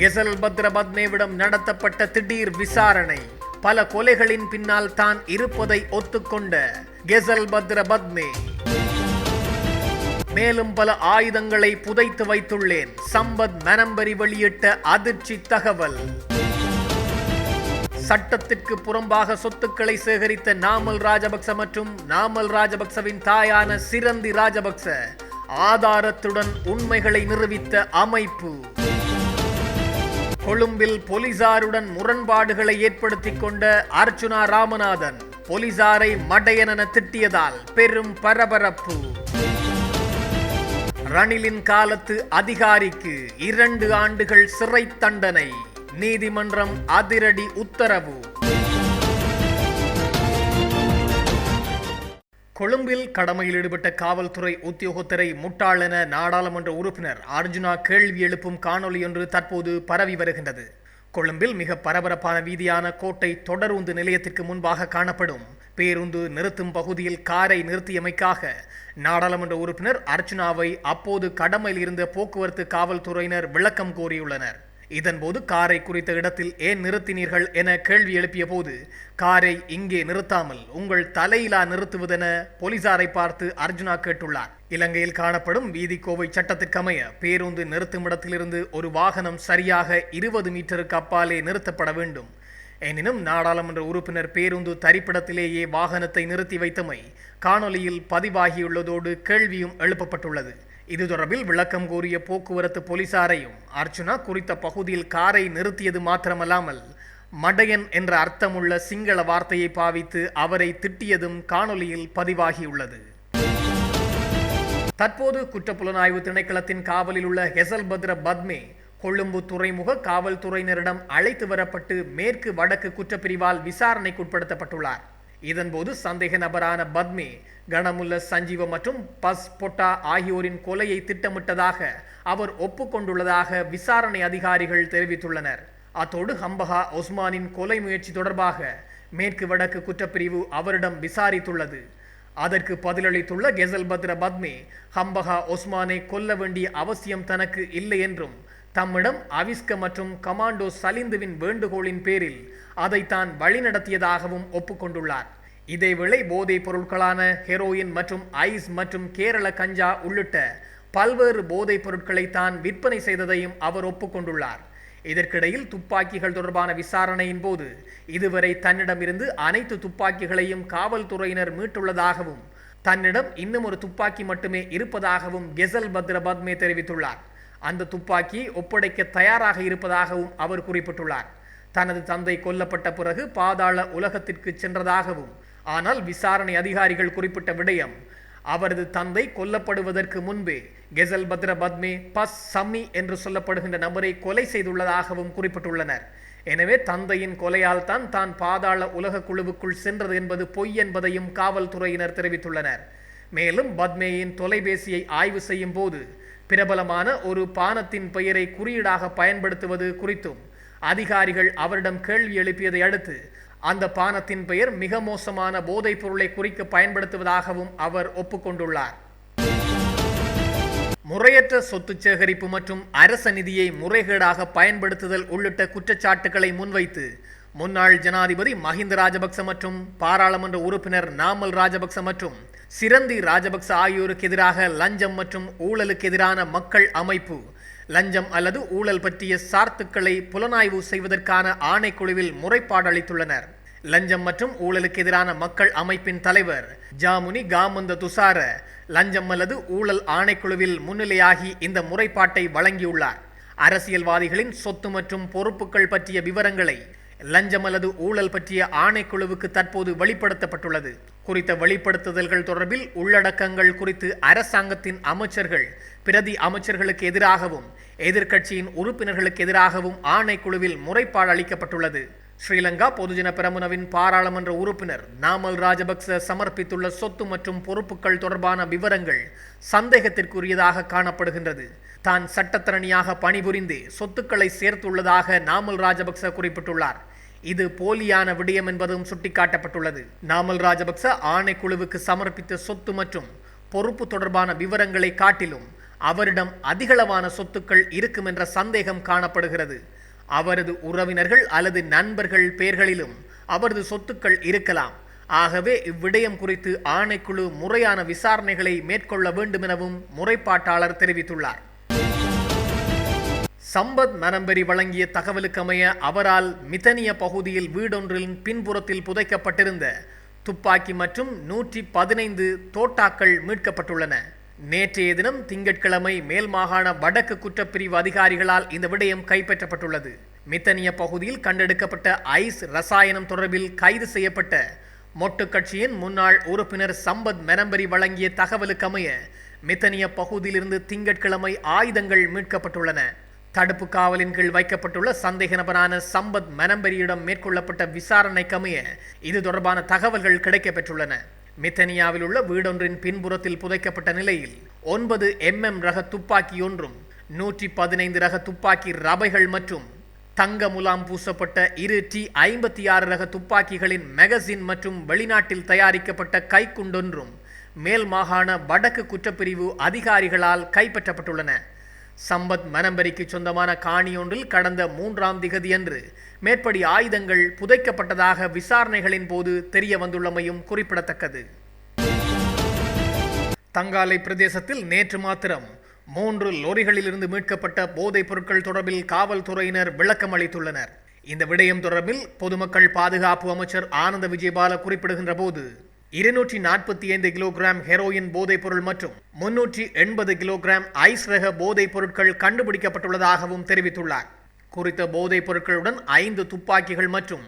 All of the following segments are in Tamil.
கெசல் பத்ரபத்மேவிடம் நடத்தப்பட்ட திடீர் விசாரணை. பல கொலைகளின் பின்னால் தான் இருப்பதை ஒத்துக்கொண்ட கெசல் பத்ரபத்மே மேலும் பல ஆயுதங்களை புதைத்து வைத்துள்ளேன். சம்பத் மனம்பரி வெளியிட்ட அதிர்ச்சி தகவல். சட்டத்திற்கு புறம்பாக சொத்துக்களை சேகரித்த நாமல் ராஜபக்ச மற்றும் நாமல் ராஜபக்சவின் தாயான சிரந்தி ராஜபக்ச ஆதாரத்துடன் உண்மைகளை நிரூபித்த அமைப்பு. கொழும்பில் போலீசாருடன் முரண்பாடுகளை ஏற்படுத்திக் கொண்ட அர்ச்சுனா ராமநாதன் போலீசாரை மடையனென திட்டியதால் பெரும் பரபரப்பு. ரணிலின் காலத்து அதிகாரிக்கு இரண்டு ஆண்டுகள் சிறை தண்டனை. நீதிமன்றம் அதிரடி உத்தரவு. கொழும்பில் கடமையில் ஈடுபட்ட காவல்துறை உத்தியோகத்தரை முட்டாளென நாடாளுமன்ற உறுப்பினர் அர்ஜுனா கேள்வி எழுப்பும் காணொலியொன்று தற்போது பரவி வருகின்றது. கொழும்பில் மிக பரபரப்பான வீதியான கோட்டை தொடருந்து நிலையத்திற்கு முன்பாக காணப்படும். பேருந்து நிறுத்தும் பகுதியில் காரை நிறுத்தியமைக்காக நாடாளுமன்ற உறுப்பினர் அர்ச்சுனாவை அப்போது கடமையில் இருந்த போக்குவரத்து காவல்துறையினர் விளக்கம் கோரியுள்ளனர். இதன்போது காரை குறித்த இடத்தில் ஏன் நிறுத்தினீர்கள் என கேள்வி எழுப்பிய போது காரை இங்கே நிறுத்தாமல் உங்கள் தலையிலா நிறுத்துவதென போலீசாரை பார்த்து அர்ஜுனா கேட்டுள்ளார். இலங்கையில் காணப்படும் வீதிக்கோவை சட்டத்திற்கமைய பேருந்து நிறுத்தும் இடத்திலிருந்து ஒரு வாகனம் சரியாக இருபது மீட்டருக்கு அப்பாலே நிறுத்தப்பட வேண்டும். எனினும் நாடாளுமன்ற உறுப்பினர் பேருந்து தரிப்பிடத்திலேயே வாகனத்தை நிறுத்தி வைத்தமை காணொலியில் பதிவாகியுள்ளதோடு கேள்வியும் எழுப்பப்பட்டுள்ளது. இது தொடர்பில் விளக்கம் கோரிய போக்குவரத்து போலீசாரையும் அர்ச்சுனா குறித்த பகுதியில் காரை நிறுத்தியது மாத்திரமல்லாமல் மடையன் என்ற அர்த்தமுள்ள சிங்கள வார்த்தையை பாவித்து அவரை திட்டியதும் காணொலியில் பதிவாகியுள்ளது. தற்போது குற்றப்புலனாய்வு திணைக்களத்தின் காவலில் உள்ள ஹெசல்பத்ர பத்மே கொழும்பு துறைமுக காவல்துறையினரிடம் அழைத்து வரப்பட்டு மேற்கு வடக்கு குற்றப்பிரிவால் விசாரணைக்குட்படுத்தப்பட்டுள்ளார் இதன்போது சந்தேக நபரான பத்மே கணமுல்ல சஞ்சீவ மற்றும் பஸ் பொட்டா ஆகியோரின் கொலையை திட்டமிட்டதாக அவர் ஒப்புக்கொண்டுள்ளதாக விசாரணை அதிகாரிகள் தெரிவித்துள்ளனர். அத்தோடு ஹம்பஹா ஒஸ்மானின் கொலை முயற்சி தொடர்பாக மேற்கு வடக்கு குற்றப்பிரிவு அவரிடம் விசாரித்துள்ளது. அதற்கு பதிலளித்துள்ள கெசல்பத்ர பத்மே ஹம்பஹா ஒஸ்மானை கொல்ல வேண்டிய அவசியம் தனக்கு இல்லை என்றும் தம்மிடம் அவிஸ்க மற்றும் கமாண்டோ சலிந்துவின் வேண்டுகோளின் பேரில் அதை தான் வழிநடத்தியதாகவும் ஒப்புக்கொண்டுள்ளார். இதேவேளை போதைப் பொருட்களான ஹெரோயின் மற்றும் ஐஸ் மற்றும் கேரள கஞ்சா உள்ளிட்ட பல்வேறு போதைப் பொருட்களை தான் விற்பனை செய்ததையும் அவர் ஒப்புக்கொண்டுள்ளார். இதற்கிடையில் துப்பாக்கிகள் தொடர்பான விசாரணையின் போது இதுவரை தன்னிடமிருந்து அனைத்து துப்பாக்கிகளையும் காவல்துறையினர் மீட்டுள்ளதாகவும் தன்னிடம் இன்னும் ஒரு துப்பாக்கி மட்டுமே இருப்பதாகவும் கெசல் பத்ர பத்மே தெரிவித்துள்ளார். அந்த துப்பாக்கியை ஒப்படைக்க தயாராக இருப்பதாகவும் அவர் குறிப்பிட்டுள்ளார். தனது தந்தை கொல்லப்பட்ட பிறகு பாதாள உலகத்திற்கு சென்றதாகவும் ஆனால் விசாரணை அதிகாரிகள் குறிப்பிட்ட விடயம் அவரது தந்தை கொல்லப்படுவதற்கு முன்பே கெசல் பத்ர பத்மே பஸ் சம்மி என்று சொல்லப்படுகின்ற நபரை கொலை செய்துள்ளதாகவும் குறிப்பிட்டுள்ளனர். எனவே தந்தையின் கொலையால் தான் தான் பாதாள உலக குழுவுக்குள் சென்றது என்பது பொய் என்பதையும் காவல்துறையினர் தெரிவித்துள்ளனர். மேலும் பத்மேயின் தொலைபேசியை ஆய்வு செய்யும் போது பிரபலமான ஒரு பானத்தின் பெயரை குறியீடாக பயன்படுத்துவது குறித்தும் அதிகாரிகள் அவரிடம் கேள்வி எழுப்பியதை அடுத்து அந்த பானத்தின் பெயர் மிக மோசமான போதைப் பொருளை குறிக்க பயன்படுத்துவதாகவும் அவர் ஒப்புக்கொண்டுள்ளார். முறையற்ற சொத்து சேகரிப்பு மற்றும் அரச நிதியை முறைகேடாக பயன்படுத்துதல் உள்ளிட்ட குற்றச்சாட்டுகளை முன்வைத்து முன்னாள் ஜனாதிபதி மஹிந்த ராஜபக்ச மற்றும் பாராளுமன்ற உறுப்பினர் நாமல் ராஜபக்ச மற்றும் சிரந்தி ராஜபக்ச ஆகியோருக்கு எதிராக லஞ்சம் மற்றும் ஊழலுக்கு எதிரான மக்கள் அமைப்பு லஞ்சம் அல்லது ஊழல் பற்றிய சார்த்துக்களை புலனாய்வு செய்வதற்கான ஆணைக்குழுவில் முறைப்பாடு அளித்துள்ளனர். லஞ்சம் மற்றும் ஊழலுக்கு எதிரான மக்கள் அமைப்பின் தலைவர் ஜாமுனி காமந்த துசார லஞ்சம் அல்லது ஊழல் ஆணைக்குழுவில் முன்னிலையாகி இந்த முறைப்பாட்டை வழங்கியுள்ளார். அரசியல்வாதிகளின் சொத்து மற்றும் பொறுப்புகள் பற்றிய விவரங்களை லஞ்சம் அல்லது ஊழல் பற்றிய ஆணைக்குழுவுக்கு தற்போது வெளிப்படுத்தப்பட்டுள்ளது. குறித்த வெளிப்படுத்துதல்கள் தொடர்பில் உள்ளடக்கங்கள் குறித்து அரசாங்கத்தின் அமைச்சர்கள் பிரதி அமைச்சர்களுக்கு எதிராகவும் எதிர்க்கட்சியின் உறுப்பினர்களுக்கு எதிராகவும் ஆணைக்குழுவில் முறைப்பாடு அளிக்கப்பட்டுள்ளது. ஸ்ரீலங்கா பொதுஜன பெரமுனவின் பாராளுமன்ற உறுப்பினர் நாமல் ராஜபக்ச சமர்ப்பித்துள்ள சொத்து மற்றும் பொறுப்புகள் தொடர்பான விவரங்கள் சந்தேகத்திற்குரியதாக காணப்படுகின்றது. தான் சட்டத்தரணியாக பணிபுரிந்து சொத்துக்களை சேர்த்துள்ளதாக நாமல் ராஜபக்ச குறிப்பிட்டுள்ளார். இது போலியான விடயம் என்பதும் சுட்டிக்காட்டப்பட்டுள்ளது. நாமல் ராஜபக்ச ஆணைக்குழுவுக்கு சமர்ப்பித்த சொத்து மற்றும் பொறுப்பு தொடர்பான விவரங்களை காட்டிலும் அவரிடம் அதிகளவான சொத்துக்கள் இருக்கும் என்ற சந்தேகம் காணப்படுகிறது. அவரது உறவினர்கள் அல்லது நண்பர்கள் பெயர்களிலும் அவரது சொத்துக்கள் இருக்கலாம். ஆகவே இவ்விடயம் குறித்து ஆணைக்குழு முறையான விசாரணைகளை மேற்கொள்ள வேண்டும் எனவும் முறைப்பாட்டாளர் தெரிவித்துள்ளார். சம்பத் மனம்பெரி வழங்கிய தகவலுக்கமைய அவரால் மிதனிய பகுதியில் வீடொன்றின் பின்புறத்தில் புதைக்கப்பட்டிருந்த துப்பாக்கி மற்றும் நூற்றி பதினைந்து தோட்டாக்கள் மீட்கப்பட்டுள்ளன. நேற்றைய தினம் திங்கட்கிழமை மேல் மாகாண வடக்கு குற்றப்பிரிவு அதிகாரிகளால் இந்த விடயம் கைப்பற்றப்பட்டுள்ளது. மித்தனிய பகுதியில் கண்டெடுக்கப்பட்ட ஐஸ் ரசாயனம் தொடர்பில் கைது செய்யப்பட்ட மொட்டு கட்சியின் முன்னாள் உறுப்பினர் சம்பத் மெனம்பரி வழங்கிய தகவலுக்கமைய மித்தனிய பகுதியிலிருந்து திங்கட்கிழமை ஆயுதங்கள் மீட்கப்பட்டுள்ளன. தடுப்பு காவலின் கீழ் வைக்கப்பட்டுள்ள சந்தேக நபரான சம்பத் மனம்பெரியிடம் மேற்கொள்ளப்பட்ட விசாரணைக்கமைய இது தொடர்பான தகவல்கள் கிடைக்கப்பெற்றுள்ளன. மித்தனியாவில் உள்ள வீடொன்றின் பின்புறத்தில் புதைக்கப்பட்ட நிலையில் ஒன்பது எம்எம் ரக துப்பாக்கி ஒன்றும் நூற்றி பதினைந்து ரக துப்பாக்கி ரபைகள் மற்றும் தங்க முலாம் பூசப்பட்ட இரு டி ஐம்பத்தி ஆறு ரக துப்பாக்கிகளின் மெகசின் மற்றும் வெளிநாட்டில் தயாரிக்கப்பட்ட கைக்குண்டொன்றும் மேல் மாகாண வடக்கு குற்றப்பிரிவு அதிகாரிகளால் கைப்பற்றப்பட்டுள்ளன. சம்பத் மனம்பரிக்கு சொந்தமான காணியொன்றில் கடந்த மூன்றாம் திகதியன்று மேற்படி ஆயுதங்கள் புதைக்கப்பட்டதாக விசாரணைகளின் போது தெரிய வந்துள்ளமையும் குறிப்பிடத்தக்கது. தங்காலை பிரதேசத்தில் நேற்று மாத்திரம் மூன்று லொரிகளிலிருந்து மீட்கப்பட்ட போதைப் பொருட்கள் தொடர்பில் காவல்துறையினர் விளக்கம் அளித்துள்ளனர். இந்த விடயம் தொடர்பில் பொதுமக்கள் பாதுகாப்பு அமைச்சர் ஆனந்த விஜயபால குறிப்பிடுகின்ற போது இருநூற்றி நாற்பத்தி ஐந்து கிலோகிராம் ஹெரோயின் போதைப் பொருள் மற்றும் முன்னூற்றி எண்பது கிலோகிராம் ஐஸ் ரக போதைப் பொருட்கள் கண்டுபிடிக்கப்பட்டுள்ளதாகவும் தெரிவித்துள்ளார். குறித்த போதைப் பொருட்களுடன் ஐந்து துப்பாக்கிகள் மற்றும்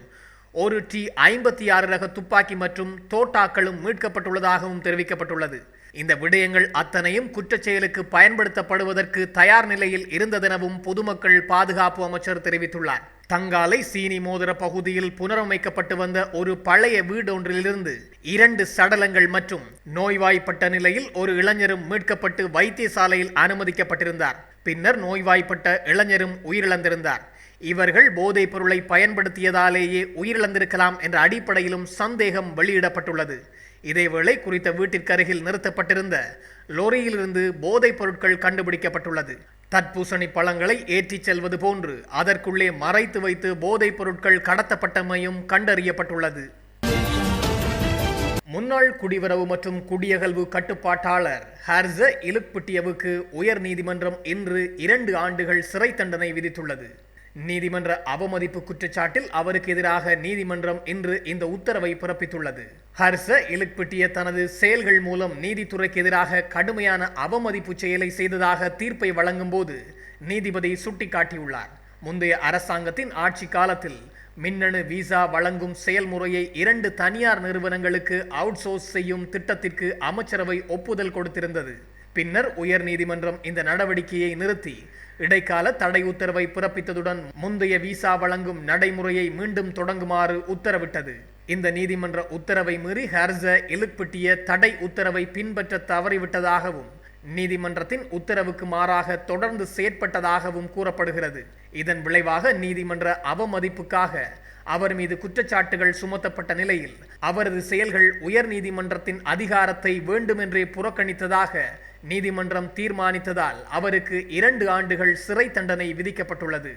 ஒரு டி ஐம்பத்தி ஆறு ரக துப்பாக்கி மற்றும் தோட்டாக்களும் மீட்கப்பட்டுள்ளதாகவும் தெரிவிக்கப்பட்டுள்ளது. இந்த விடயங்கள் அத்தனையும் குற்றச்செயலுக்கு பயன்படுத்தப்படுவதற்கு தயார் நிலையில் இருந்ததெனவும் பொதுமக்கள் பாதுகாப்பு அமைச்சர் தெரிவித்துள்ளார். தங்காலை சீனி மோதிர பகுதியில் புனரமைக்கப்பட்டு வந்த ஒரு பழைய வீடொன்றிலிருந்து இரண்டு சடலங்கள் மற்றும் நோய்வாய்ப்பட்ட நிலையில் ஒரு இளைஞரும் மீட்கப்பட்டு வைத்தியசாலையில் அனுமதிக்கப்பட்டிருந்தார். பின்னர் நோய்வாய்ப்பட்ட இளைஞரும் உயிரிழந்திருந்தார். இவர்கள் போதைப் பொருளை பயன்படுத்தியதாலேயே உயிரிழந்திருக்கலாம் என்ற அடிப்படையிலும் சந்தேகம் வெளியிடப்பட்டுள்ளது. இதேவேளை குறித்த வீட்டிற்கு அருகில் நிறுத்தப்பட்டிருந்த லோரியிலிருந்து போதைப் பொருட்கள் கண்டுபிடிக்கப்பட்டுள்ளது. தற்பூசணி பழங்களை ஏற்றிச் செல்வது போன்று அதற்குள்ளே மறைத்து வைத்து போதைப் பொருட்கள் கடத்தப்பட்டமையும் கண்டறியப்பட்டுள்ளது. முன்னாள் குடிவரவு மற்றும் குடியகல்வு கட்டுப்பாட்டாளர் ஹர்ச இலுக்பிட்டியவுக்கு உயர் நீதிமன்றம் இன்று இரண்டு ஆண்டுகள் சிறை தண்டனை விதித்துள்ளது. நீதிமன்ற அவமதிப்பு குற்றச்சாட்டில் அவருக்கு எதிராக நீதிமன்றம் இன்று இந்த உத்தரவை பிறப்பித்துள்ளது. ஹர்ச இலுக்பிட்டிய தனது செயல்கள் மூலம் நீதித்துறைக்கு எதிராக கடுமையான அவமதிப்பு செயலை செய்ததாக தீர்ப்பை வழங்கும் போது நீதிபதி சுட்டிக்காட்டியுள்ளார். முந்தைய அரசாங்கத்தின் ஆட்சி காலத்தில் மின்னணு விசா வழங்கும் செயல்முறையை இரண்டு தனியார் நிறுவனங்களுக்கு அவுட்சோர்ஸ் செய்யும் திட்டத்திற்கு அமைச்சரவை ஒப்புதல் கொடுத்திருந்தது. பின்னர் உயர் நீதிமன்றம் இந்த நடவடிக்கையை நிறுத்தி இடைக்கால தடை உத்தரவை பிறப்பித்ததுடன் முந்தைய விசா வழங்கும் நடைமுறையை மீண்டும் தொடங்குமாறு உத்தரவிட்டது. இந்த நீதிமன்ற உத்தரவை மீறி ஹர்ச இழுப்பிட்டிய தடை உத்தரவை பின்பற்ற தவறிவிட்டதாகவும் நீதிமன்றத்தின் உத்தரவுக்கு மாறாக தொடர்ந்து செயற்பட்டதாகவும் கூறப்படுகிறது. இதன் விளைவாக நீதிமன்ற அவமதிப்புக்காக அவர் மீது குற்றச்சாட்டுகள் சுமத்தப்பட்ட நிலையில் அவரது செயல்கள் உயர் நீதிமன்றத்தின் அதிகாரத்தை வேண்டுமென்றே புறக்கணித்ததாக நீதிமன்றம் தீர்மானித்ததால் அவருக்கு இரண்டு ஆண்டுகள் சிறை தண்டனை விதிக்கப்பட்டுள்ளது.